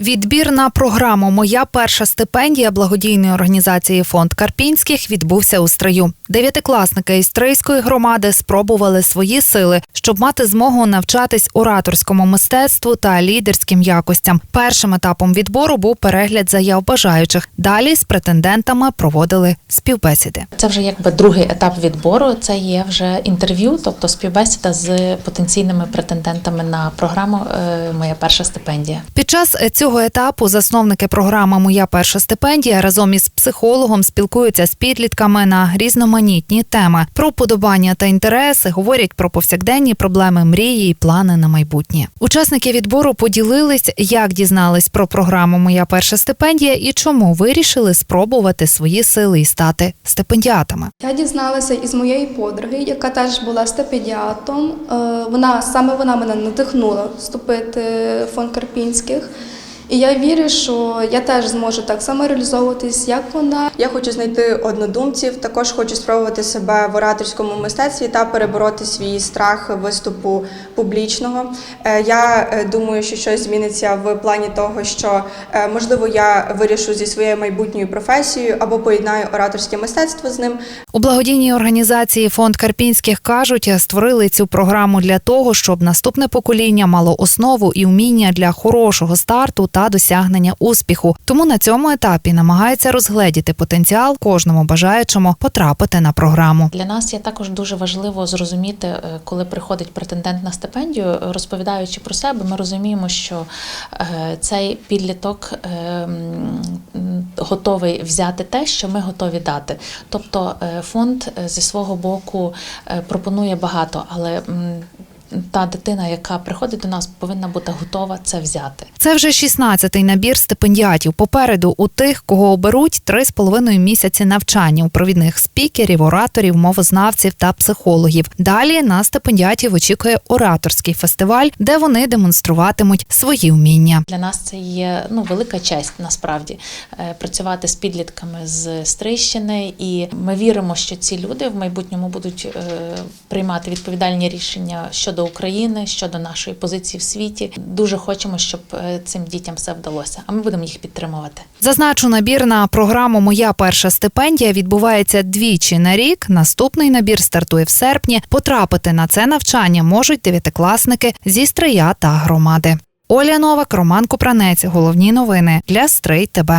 Відбір на програму Моя перша стипендія благодійної організації Фонд Карпінських відбувся у стрию. Дев'ятикласники із Стрийської громади спробували свої сили, щоб мати змогу навчатись ораторському мистецтву та лідерським якостям. Першим етапом відбору був перегляд заяв бажаючих. Далі з претендентами проводили співбесіди. Це вже якби другий етап відбору. Це є вже інтерв'ю, тобто співбесіда з потенційними претендентами на програму е, Моя перша стипендія. Під час цього етапу засновники програми Моя перша стипендія разом із психологом спілкуються з підлітками на різноманітні теми. Про вподобання та інтереси говорять про повсякденні проблеми мрії і плани на майбутнє. Учасники відбору поділились, як дізнались про програму Моя перша стипендія і чому вирішили спробувати свої сили і стати стипендіатами. Я дізналася із моєї подруги, яка теж була стипендіатом. Е, Вона саме вона мене надихнула вступити в фонд Карпінських. І я вірю, що я теж зможу так само реалізовуватись, як вона. Я хочу знайти однодумців, також хочу спробувати себе в ораторському мистецтві та перебороти свій страх виступу публічного. Е, Я е, думаю, що щось зміниться в плані того, що е, можливо я вирішу зі своєю майбутньою професією або поєднаю ораторське мистецтво з ним. У благодійній організації Фонд Карпінських кажуть, створили цю програму для того, щоб наступне покоління мало основу і вміння для хорошого старту та досягнення успіху. Тому на цьому етапі намагаються розгледіти потенціал кожному бажаючому потрапити на програму. Для нас є також дуже важливо зрозуміти, е, коли приходить претендент на стипендію, розповідаючи про себе, ми розуміємо, що е, цей підліток е, готовий взяти те, що ми готові дати. Тобто фонд зі свого боку пропонує багато, але та дитина, яка приходить до нас, повинна бути готова це взяти. Це вже 16-й набір стипендіатів. Попереду у тих, кого оберуть три з половиною місяці навчання у провідних спікерів, ораторів, мовознавців та психологів. Далі на стипендіатів очікує ораторський фестиваль, де вони демонструватимуть свої вміння. Для нас це є ну велика честь насправді е, працювати з підлітками з Стрийщини, і ми віримо, що ці люди в майбутньому будуть е, приймати відповідальні рішення щодо України, щодо нашої позиції в світі. Дуже хочемо, щоб е, цим дітям все вдалося. А ми будемо їх підтримувати. Зазначу, набір на програму Моя перша стипендія відбувається двічі на рік. Наступний набір стартує в серпні. Потрапити на це навчання можуть дев'ятикласники зі Стрия та громади. Оля Новак, Роман Купранець. Головні новини для Стрий ТБ.